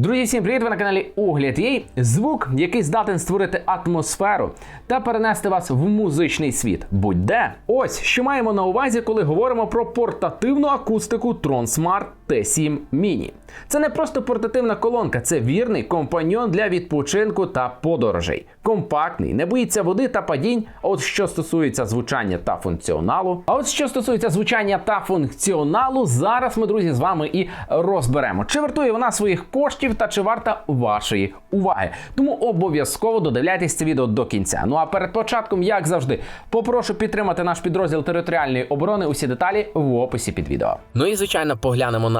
Друзі, всім привіт! Ви на каналі Огляд Єй. Звук, який здатен створити атмосферу та перенести вас в музичний світ. Будь-де. Ось що маємо на увазі, коли говоримо про портативну акустику Tron Smart T7 Mini. Це не просто портативна колонка, це вірний компаньон для відпочинку та подорожей. Компактний, не боїться води та падінь. От що стосується звучання та функціоналу. А от що стосується звучання та функціоналу, зараз ми, друзі, з вами і розберемо, чи вартує вона своїх коштів та чи варта вашої уваги. Тому обов'язково додивляйтесь це відео до кінця. Ну а перед початком, як завжди, попрошу підтримати наш підрозділ територіальної оборони. Усі деталі в описі під відео. Ну і звичайно поглянемо на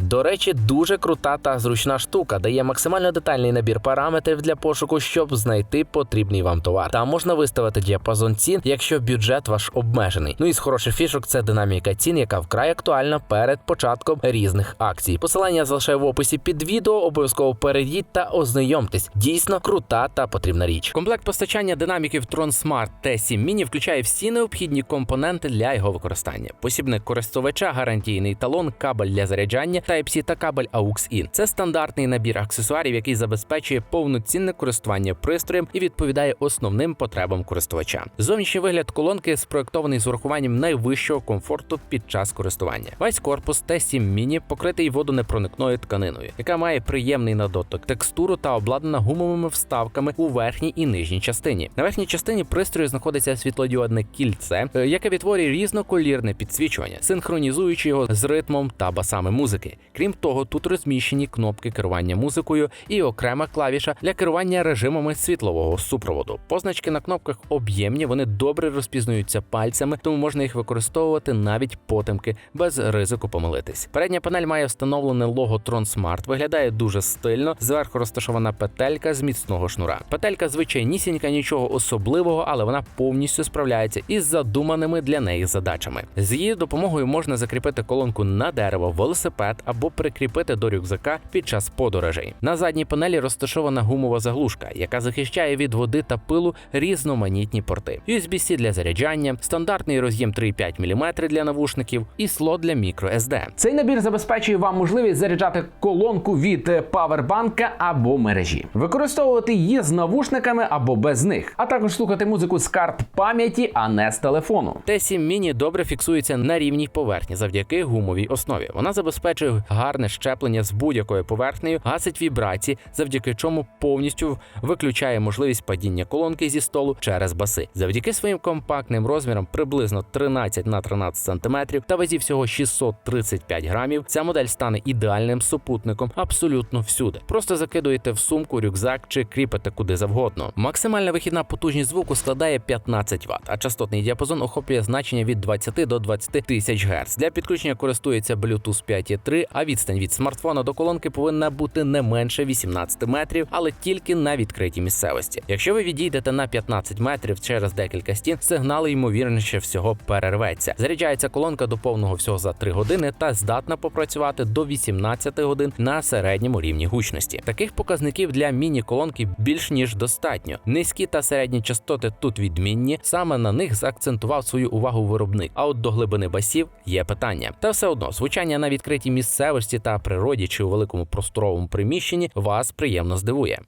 До речі, дуже крута та зручна штука, дає максимально детальний набір параметрів для пошуку, щоб знайти потрібний вам товар. Там можна виставити діапазон цін, якщо бюджет ваш обмежений. Ну і з хороших фішок це динаміка цін, яка вкрай актуальна перед початком різних акцій. Посилання залишаю в описі під відео. Обов'язково перейдіть та ознайомтесь. Дійсно крута та потрібна річ. Комплект постачання динаміків Tron Smart T7 Mini включає всі необхідні компоненти для його використання: посібник користувача, гарантійний талон, кабель для заряджання, Type-C та кабель AUX-IN. Це стандартний набір аксесуарів, який забезпечує повноцінне користування пристроєм і відповідає основним потребам користувача. Зовнішній вигляд колонки спроектований з урахуванням найвищого комфорту під час користування. Весь корпус T7 Mini покритий водонепроникною тканиною, яка має приємний на дотик текстуру та обладнана гумовими вставками у верхній і нижній частині. На верхній частині пристрою знаходиться світлодіодне кільце, е, яке відтворює різноколірне підсвічування, синхронізуючи його з ритмом та басами музики. Крім того, тут розміщені кнопки керування музикою і окрема клавіша для керування режимами світлового супроводу. Позначки на кнопках об'ємні, вони добре розпізнаються пальцями, тому можна їх використовувати навіть потемки без ризику помилитись. Передня панель має встановлене лого Tron Smart, виглядає дуже стильно. Зверху розташована петелька з міцного шнура. Петелька звичайнісінька, нічого особливого, але вона повністю справляється із задуманими для неї задачами. З її допомогою можна закріпити колонку на дерево, велосипед або прикріпити до рюкзака під час подорожей. На задній панелі розташована гумова заглушка, яка захищає від води та пилу різноманітні порти. USB-C для заряджання, стандартний роз'єм 3,5 мм для навушників і слот для microSD. Цей набір забезпечує вам можливість заряджати колонку від е, павербанка або мережі, використовувати її з навушниками або без них, а також слухати музику з карт пам'яті, а не з телефону. T7 Mini добре фіксується на рівній поверхні завдяки гумовій основі. Вона забезпечує гарне щеплення з будь-якою поверхнею, гасить вібрації, завдяки чому повністю виключає можливість падіння колонки зі столу через баси. Завдяки своїм компактним розмірам приблизно 13 на 13 см та вазі всього 635 грамів. Ця модель стане ідеальним супутником абсолютно всюди. Просто закидуєте в сумку, рюкзак чи кріпите куди завгодно. Максимальна вихідна потужність звуку складає 15 Вт, а частотний діапазон охоплює значення від 20 до 20 тисяч Гц. Для підключення користується Bluetooth 5.3, а відстань від смартфона до колонки повинна бути не менше 18 метрів, але тільки на відкритій місцевості. Якщо ви відійдете на 15 метрів через декілька стін, сигнал ймовірніше всього перерветься. Заряджається колонка до повного всього за 3 години та здатна попрацювати до 18 годин на середньому рівні гучності. Таких показників для міні-колонки більш ніж достатньо. Низькі та середні частоти тут відмінні. Саме на них заакцентував свою увагу виробник. А от до глибини басів є питання. Та все одно звучання на відкритій місцевості та природі чи у великому просторовому приміщенні вас приємно здивує.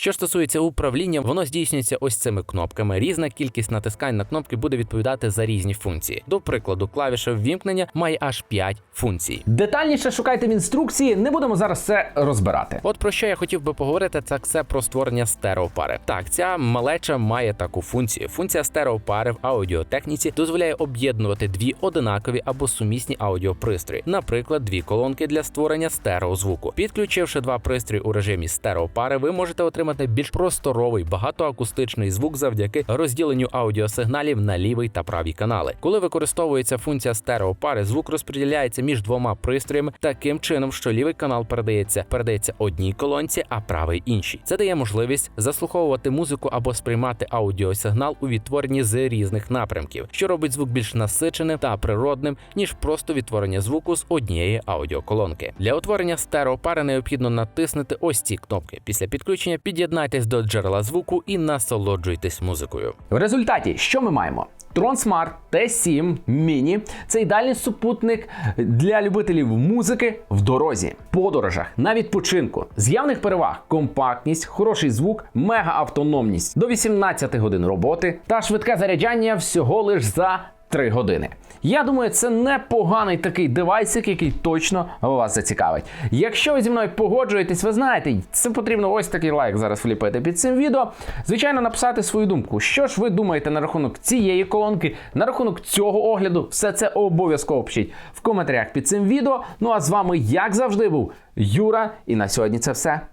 Що ж стосується управління, воно здійснюється ось цими кнопками. Різна кількість натискань на кнопки буде відповідати за різні функції. До прикладу, клавіша ввімкнення має аж 5 функцій. Детальніше шукайте в інструкції, не будемо зараз це розбирати. От про що я хотів би поговорити, так це про створення стереопари. Так, ця малеча має таку функцію. Функція стереопари в аудіотехніці дозволяє об'єднувати дві одинакові або сумісні аудіопристрої, наприклад, дві колонки для створення стереозвуку. Підключивши два пристрої у режимі стереопари, ви можете отримати отримати більш просторовий багатоакустичний звук завдяки розділенню аудіосигналів на лівий та правий канали. Коли використовується функція стереопари, звук розподіляється між двома пристроями таким чином, що лівий канал передається передається одній колонці, а правий іншій. Це дає можливість заслуховувати музику або сприймати аудіосигнал у відтворенні з різних напрямків, що робить звук більш насиченим та природним, ніж просто відтворення звуку з однієї аудіоколонки. Для утворення стереопари необхідно натиснути ось ці кнопки. Після підключення під'єднайтесь до джерела звуку і насолоджуйтесь музикою. В результаті, що ми маємо? Tron Smart T7 Mini – це ідеальний супутник для любителів музики в дорозі, подорожах, на відпочинку. З явних переваг компактність, хороший звук, мега-автономність до 18 годин роботи та швидке заряджання всього лиш за 3 години. Я думаю, це непоганий такий девайсик, який точно вас зацікавить. Якщо ви зі мною погоджуєтесь, ви знаєте, це потрібно ось такий лайк зараз вліпити під цим відео. Звичайно, написати свою думку. Що ж ви думаєте на рахунок цієї колонки, на рахунок цього огляду, все це обов'язково пишіть в коментарях під цим відео. Ну а з вами, як завжди, був Юра, і на сьогодні це все.